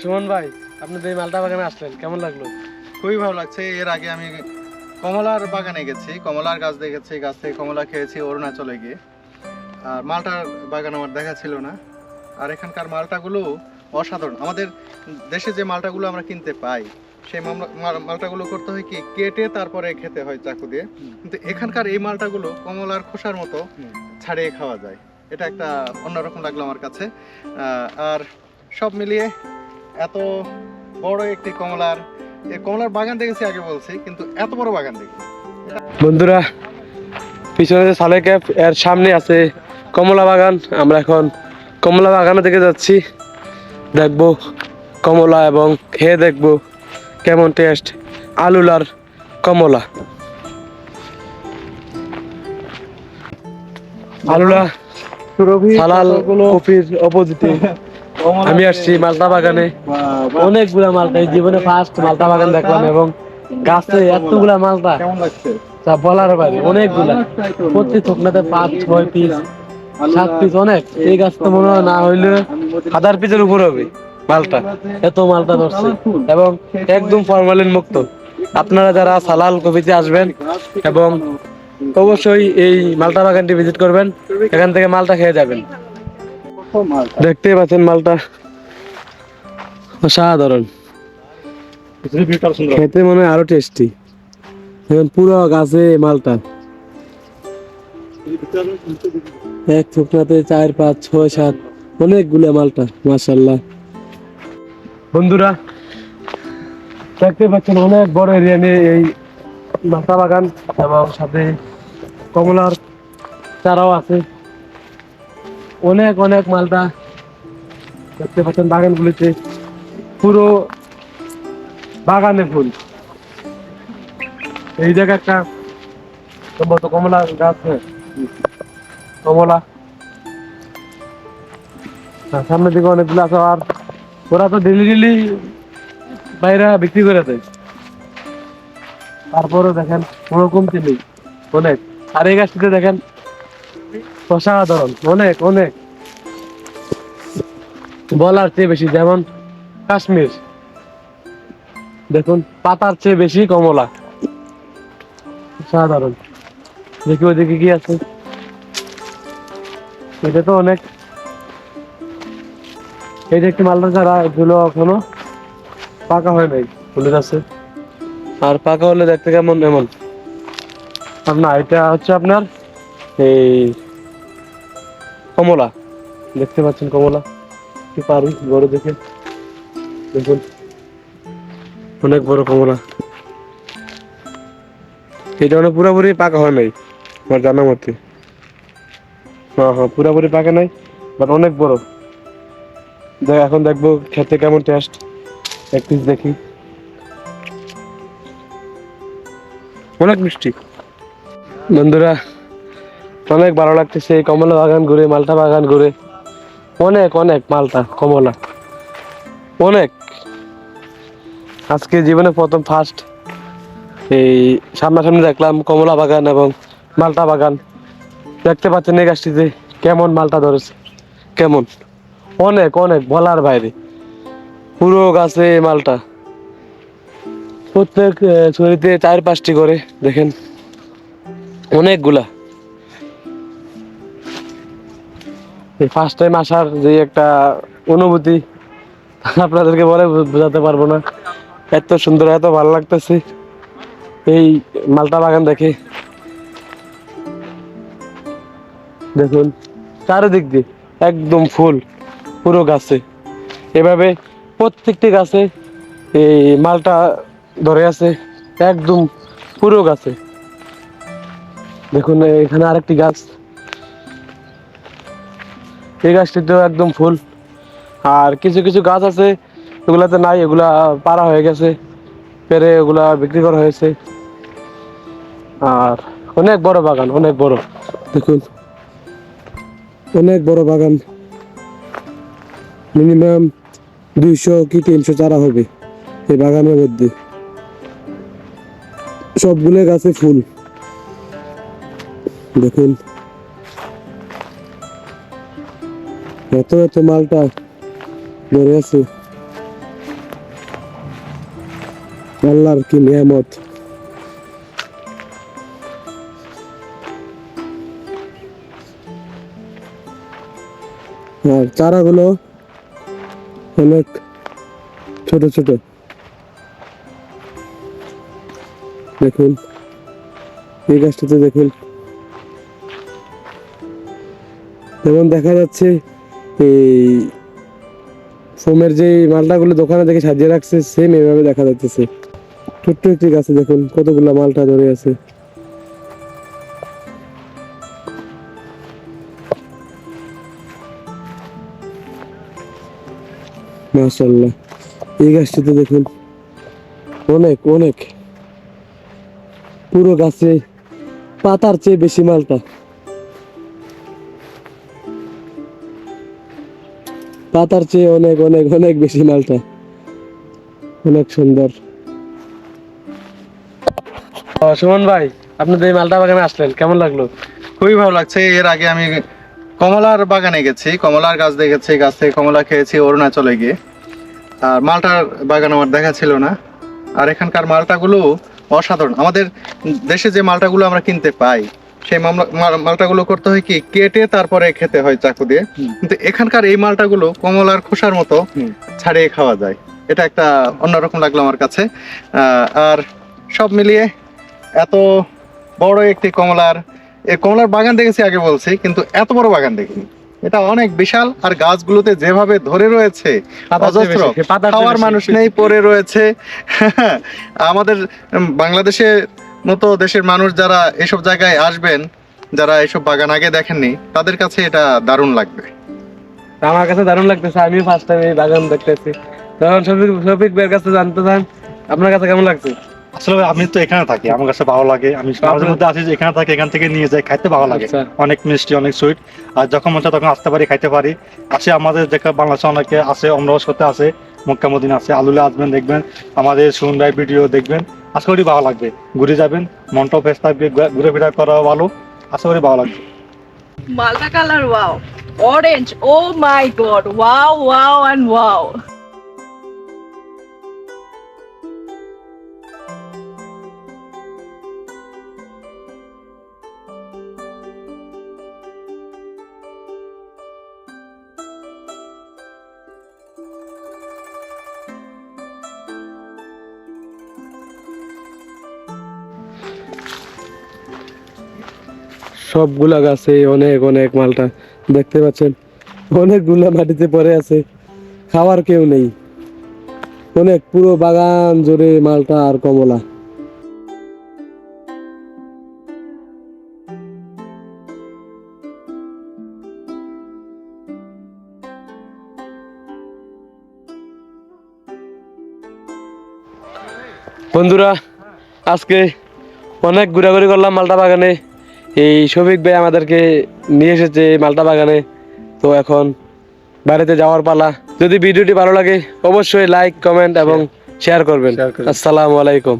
সুমন ভাই আপনি তো এই মালটা বাগানে আসলেন কেমন লাগল? খুবই ভালো লাগছে। এর আগে আমি কমলার বাগানে গেছি কমলার গাছ দেখেছি গাছ থেকে কমলা খেয়েছি অরুণাচলে গিয়ে। আর মালটার বাগান আমার দেখা ছিল না। আর এখানকার মালটাগুলো অসাধারণ। আমাদের দেশে যে মালটাগুলো আমরা কিনতে পাই সেই মালটাগুলো করতে হয় কি কেটে তারপরে খেতে হয় চাকু দিয়ে। কিন্তু এখানকার এই মালটাগুলো কমলার খোসার মতো ছাড়িয়ে খাওয়া যায়। এটা একটা অন্যরকম লাগল আমার কাছে। আর সব মিলিয়ে এত বড় একটি কমলার এই কমলার বাগান দেখেছি আগে বলছি কিন্তু এত বড় বাগান দেখি। বন্ধুরা পিছনে যে সালে ক্যাপ এর সামনে আছে কমলা বাগান। আমরা এখন কমলা বাগানের দিকে যাচ্ছি। দেখব কমলা এবং খেয়ে দেখব কেমন টেস্ট আলুলার কমলা। আলুলা সালাল কপির অপোজিটে আমি আসছি মালটা বাগানে। অনেকগুলা মালটা জীবনে ফার্স্ট মালটা বাগান দেখলাম এবং গাছে এতগুলা মালটা লাগছে? তা বলার বাইরে অনেকগুলা। প্রতি থকনাতে পাঁচ ছয় পিস সাত পিস অনেক। এই গাছ তো মনে হয় না হইলে হাজার পিসের উপর হবে মালটা। এত মালটা ধরছে। এবং একদম ফরমালিন মুক্ত। আপনারা যারা সালাল কবিতে আসবেন এবং অবশ্যই এই মালটা বাগানটি ভিজিট করবেন। এখান থেকে মালটা খেয়ে যাবেন। দেখতেই পাচ্ছেন মালটা। অসাধারণ। খেতে মনে হয় আরও টেস্টি পুরো গাছে মালটা। এক থুকনাতে চার পাঁচ ছয় সাত অনেকগুলো মালটা মাশাল্লাহ বন্ধুরা দেখতে পাচ্ছেন অনেক বড় এরিয়া নিয়ে এই মালটা বাগান এবং সাথে কমলার চারাও আছে। অনেক অনেক মালটা দেখতে পাচ্ছেন বাগানগুলিতে। পুরো বাগানে ফুল। এই জায়গায় একটা সম্ভবত কমলা গাছ। কমলা। সামনের দিকে অনেকগুলো আছে, আর ওরা তো ডেলি ডেলি বাইরে বিক্রি করে দেয়। তারপরে দেখেন কমতি নেই অনেক। আর এই গাছটিতে দেখেন অসাধারণ, অনেক অনেক। বলার চেয়ে বেশি যেমন কাশ্মীর। দেখুন, পাতার চেয়ে বেশি কমলা। সাধারণ দেখি ওইদিকে কি আছে। এটা তো অনেক। এই যে একটি মালটা ছাড়া এগুলো এখনও পাকা হয় নাই ফুলে আছে। আর পাকা হলে দেখতে কেমন, এমন? না, এটা হচ্ছে আপনার এই কমলা। দেখতে পাচ্ছেন কমলা? কি পারি বড় দেখে। দেখুন। অনেক বড় কমলা। এটা মানে পুরোপুরি পাকা হয় নাই আমার জানা মতে। হ্যাঁ হ্যাঁ পুরোপুরি পাকা নাই বাট অনেক বড়। দেখ এখন দেখব খেতে কেমন টেস্ট এক পিস দেখি। অনেক মিষ্টি। বন্ধুরা অনেক ভালো লাগতেছে কমলা বাগান ঘুরে, মালটা বাগান ঘুরে। অনেক অনেক মালটা, কমলা। অনেক। আজকে জীবনে প্রথম ফার্স্ট এই সামনাসামনি দেখলাম কমলা বাগান এবং মালটা বাগান। দেখতে পাচ্ছেন এই গাছটিতে কেমন মালটা ধরেছে। কেমন? অনেক অনেক, বলার বাইরে। পুরো গাছে মালটা। প্রত্যেক ছড়িতে চার পাঁচটি করে, দেখেন। অনেকগুলা। এই ফার্স্ট টাইম আসার যে একটা অনুভূতি, আপনাদেরকে বলে বোঝাতে পারব না। এত সুন্দর, এত ভালো লাগতেছে। এই মালটা বাগান দেখে। দেখুন, চারিদিক দিয়ে একদম ফুল, পুরো গাছে। এভাবে প্রত্যেকটি গাছে এই মালটা ধরে আছে, একদম পুরো গাছে। দেখুন, এখানে আরেকটি গাছ। এই গাছটিতেও একদম ফুল। আর কিছু কিছু গাছ আছে ওগুলাতে নাই, এগুলা পাড়া হয়ে গেছে, পেরে ওগুলা বিক্রি করা হয়েছে। আর অনেক বড় বাগান, অনেক বড়। দেখুন, অনেক বড় বাগান। মিনিমাম দুইশো কি তিনশো চারা হবে এই বাগানের মধ্যে। সবগুলো গাছে ফুল। দেখুন এত এত মালটা ধরে আছে আল্লাহর কি নিয়ামত। আর চারাগুলো অনেক ছোট ছোট। দেখুন, এই গাছটাতে দেখুন। যেমন দেখা যাচ্ছে এই ফোমের যে মালটাগুলো দোকানে দেখে সাজিয়ে রাখছে সেম এভাবে দেখা যাচ্ছে ছোট্ট একটি গাছে দেখুন, কতগুলো মালটা ধরে আছে। মাশাল্লাহ এই গাছটিতে দেখুন, অনেক অনেক। পুরো গাছে পাতার চেয়ে বেশি মালটা। পাতার চেয়ে অনেক অনেক অনেক বেশি মালটা। অনেক সুন্দর। সুমন ভাই আপনি তো এই মালটা বাগানে আসলেন কেমন লাগল? খুবই ভালো লাগছে। এর আগে আমি কমলার বাগানে গেছি কমলার গাছ দেখেছি গাছ থেকে কমলা খেয়েছি অরুণাচলে গিয়ে। আর মালটার বাগান আমার দেখা ছিল না। আর এখানকার মালটাগুলো অসাধারণ। আমাদের দেশে যে মালটাগুলো আমরা কিনতে পাই সেই মামলা- মাল- মালটাগুলো করতে হয় কি কেটে তারপরে খেতে হয় চাকু দিয়ে। কিন্তু এখানকার এই মালটাগুলো কমলার খোসার মতো ছাড়িয়ে খাওয়া যায়। এটা একটা অন্যরকম লাগল আমার কাছে। আর সব মিলিয়ে এত বড় একটি কমলার এই কমলার বাগান দেখেছি আগে বলছি কিন্তু এত বড় বাগান দেখিনি। এটা অনেক বিশাল আর গাছগুলোতে যেভাবে ধরে রয়েছে অজস্র খাওয়ার মানুষ নেই পড়ে রয়েছে। আমাদের বাংলাদেশে মতো দেশের মানুষ যারা এসব জায়গায় আসবেন যারা এসব বাগান আগে দেখেননি তাদের কাছে এটা দারুণ লাগবে। আমার কাছে দারুণ লাগতেছে আমি ফার্স্ট টাইম এই বাগান দেখতেছি। তখন শফিক শফিক ভাইয়ের কাছে জানতে চান আপনার কাছে কেমন লাগছে? আসলে আমি তো এখানে থাকি আমার কাছে ভালো লাগে। আমি মাঝে মধ্যে আসি যে এখানে থাকি এখান থেকে নিয়ে যাই খাইতে ভালো লাগে। আচ্ছা। অনেক মিষ্টি অনেক সুইট আর যখন মন চায় তখন আসতে পারি খাইতে পারি। আসে আমাদের দেখা বাংলাদেশে অনেকে আছে অমরস করতে আছে মক্কামুদ্দিন আছে আলুলে আসবেন দেখবেন। আমাদের সুন ভাই ভিডিও দেখবেন। আশা করি ভালো লাগবে। ঘুরে যাবেন, মনটাও ফ্রেশ থাকবে, ঘুরে- ঘুরে ফেরা করা ভালো। আশা করি ভালো লাগবে। Malda colour wow orange oh my god wow wow and wow. সবগুলা গাছে অনেক অনেক মালটা। দেখতে পাচ্ছেন, অনেকগুলা মাটিতে পড়ে আছে। খাওয়ার কেউ নেই। অনেক পুরো বাগান জুড়ে মালটা আর কমলা। বন্ধুরা, আজকে অনেক ঘোরাঘুরি করলাম মালটা বাগানে। এই শফিক ভাই আমাদেরকে নিয়ে এসেছে মালটা বাগানে। তো এখন বাড়িতে যাওয়ার পালা। যদি ভিডিওটি ভালো লাগে অবশ্যই লাইক কমেন্ট এবং শেয়ার করবেন। আসসালামু আলাইকুম।